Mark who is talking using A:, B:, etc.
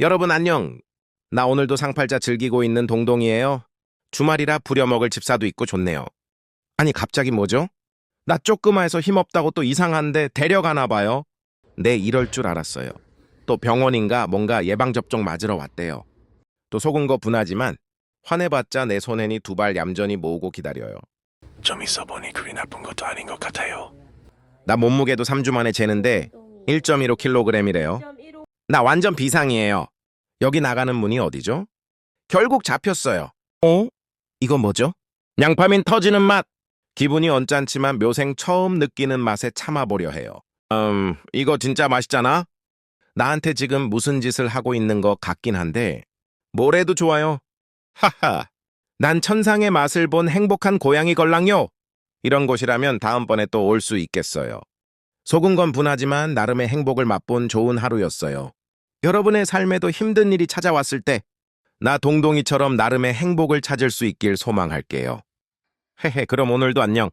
A: 여러분 안녕. 나 오늘도 상팔자 즐기고 있는 동동이에요. 주말이라 부려먹을 집사도 있고 좋네요. 아니 갑자기 뭐죠? 나 쪼끄마해서 힘없다고 또 이상한데 데려가나 봐요. 네 이럴 줄 알았어요. 또 병원인가 뭔가 예방접종 맞으러 왔대요. 또 속은 거 분하지만 화내봤자 내 손엔이 두발 얌전히 모으고 기다려요.
B: 좀 있어 보니 그리 나쁜 것도 아닌 것 같아요.
A: 나 몸무게도 3주 만에 재는데 1.15kg이래요. 나 완전 비상이에요. 여기 나가는 문이 어디죠? 결국 잡혔어요. 어? 이거 뭐죠? 양파민 터지는 맛! 기분이 언짢지만 묘생 처음 느끼는 맛에 참아보려 해요. 음, 이거 진짜 맛있잖아? 나한테 지금 무슨 짓을 하고 있는 것 같긴 한데, 뭐래도 좋아요. 하하, 난 천상의 맛을 본 행복한 고양이 걸랑요! 이런 곳이라면 다음번에 또 올 수 있겠어요. 속은 건 분하지만 나름의 행복을 맛본 좋은 하루였어요. 여러분의 삶에도 힘든 일이 찾아왔을 때, 나 동동이처럼 나름의 행복을 찾을 수 있길 소망할게요. 헤헤, 그럼 오늘도 안녕.